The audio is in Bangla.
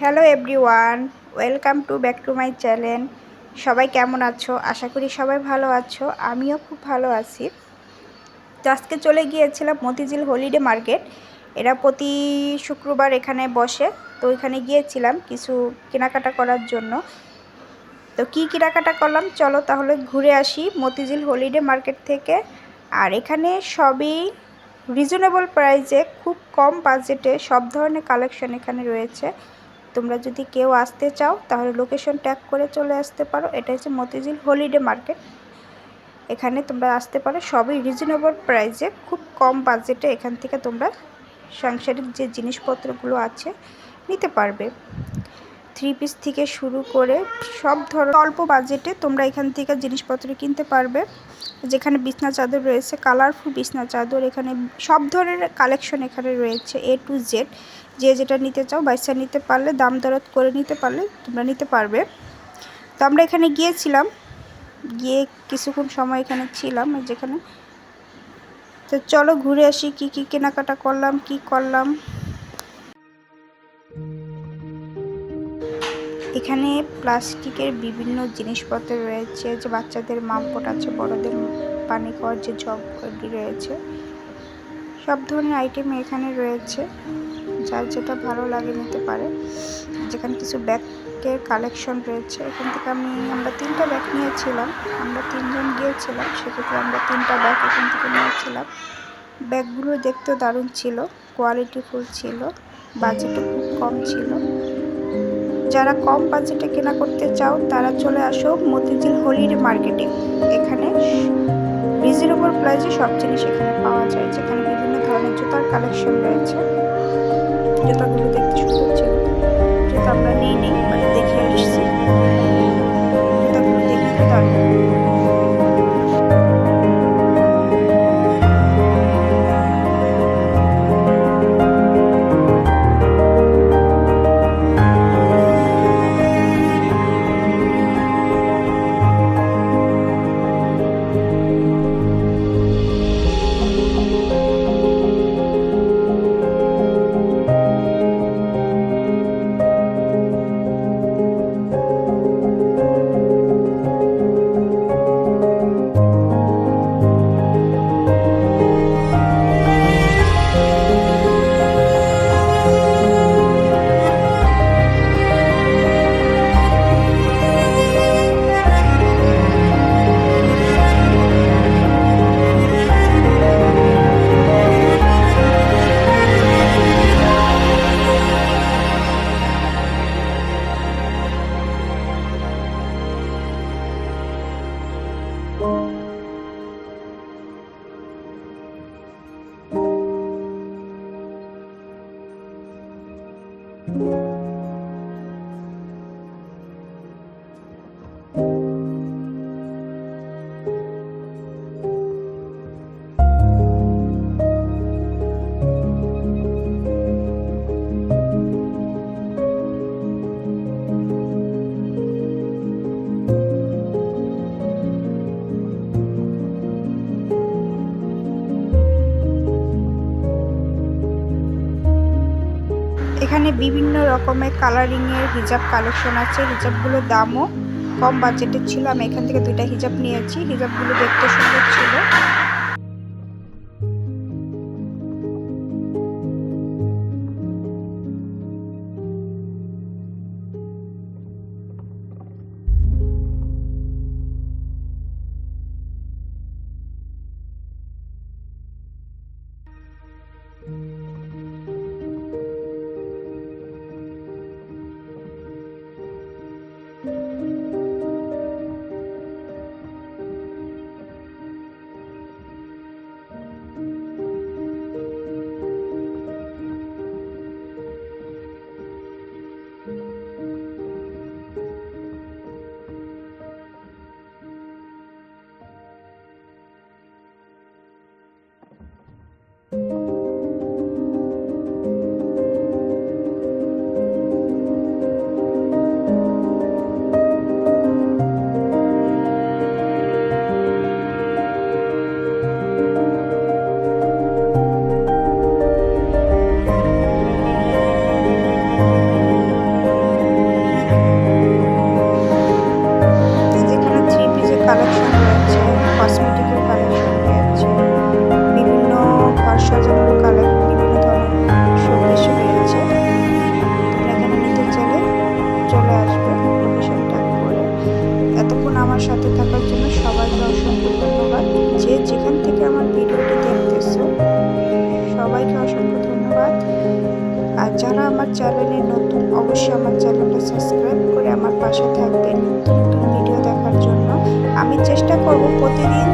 Hello everyone welcome to back to my channel সবাই কেমন আছো? আশা করি সবাই ভালো আছো, আমিও খুব ভালো আছি। তো আজকে চলে গিয়েছিলাম মতিঝিল হলিডে মার্কেট এরা প্রতি শুক্রবার এখানে বসে। তো এখানে গিয়েছিলাম কিছু কেনাকাটা করার জন্য। তো কী কেনাকাটা করলাম? চলো তাহলে ঘুরে আসি মতিঝিল হলিডে মার্কেট থেকে। আর এখানে সবই রিজনেবল প্রাইসে খুব কম বাজেটে সব ধরনের কালেকশন এখানে রয়েছে। তোমরা যদি কেউ আসতে চাও, তাহলে লোকেশন ট্যাগ করে চলে আসতে পারো। এটা হচ্ছে মতিঝিল হলিডে মার্কেট এখানে তোমরা আসতে পারো। সবই রিজনেবল প্রাইসে খুব কম বাজেটে এখান থেকে তোমরা সাংসারিক যে জিনিসপত্রগুলো আছে, নিতে পারবে। থ্রি পিস থেকে শুরু করে সব ধরনের অল্প বাজেটে তোমরা এখান থেকে জিনিসপত্র কিনতে পারবে। যেখানে বিছনা চাদর রয়েছে, কালারফুল বিছনা চাদর, এখানে সব ধরনের কালেকশন এখানে রয়েছে এ টু জেড যে যেটা নিতে চাও, বাইসা নিতে পারলে, দাম দরদ করে নিতে পারলে তোমরা নিতে পারবে। তো আমরা এখানে গিয়েছিলাম, গিয়ে কিছুক্ষণ সময় এখানে ছিলাম যেখানে। তো চলো ঘুরে আসি, কি কি কেনাকাটা করলাম, কি করলাম। এখানে প্লাস্টিকের বিভিন্ন জিনিসপত্র রয়েছে, যে বাচ্চাদের মামপট আছে, বড়দের পানি খাওয়ার যে জগগুলি রয়েছে, সব ধরনের আইটেম এখানে রয়েছে, যার যেটা ভালো লাগে নিতে পারে। যেখানে কিছু ব্যাগের কালেকশন রয়েছে, এখান থেকে আমি, আমরা তিনটা ব্যাগ নিয়েছিলাম, আমরা তিনজন গিয়েছিলাম, সেক্ষেত্রে আমরা তিনটা ব্যাগ এখান থেকে নিয়েছিলাম। ব্যাগগুলো দেখতে দারুণ ছিল কোয়ালিটিফুল ছিল বাজেটও খুব কম ছিল। যারা কম বাজেটে কেনা করতে চাও, তারা চলে আসো মতিঝিল হোলির মার্কেটে। এখানে রিজনেবল প্রাইসে সব জিনিস এখানে পাওয়া যায়, যেখানে বিভিন্ন ধরনের জুতার কালেকশন রয়েছে। এখানে বিভিন্ন রকমের কালারিংয়ের হিজাব কালেকশন আছে। হিজাবগুলোর দামও কম বাজেটের ছিল। আমি এখান থেকে দুইটা হিজাব নিয়েছি। হিজাবগুলো দেখতে সুন্দর ছিল। আমার চ্যানেলটা সাবস্ক্রাইব করে আমার পাশে থাকবেন। নতুন নতুন ভিডিও দেখার জন্য আমি চেষ্টা করব প্রতিদিন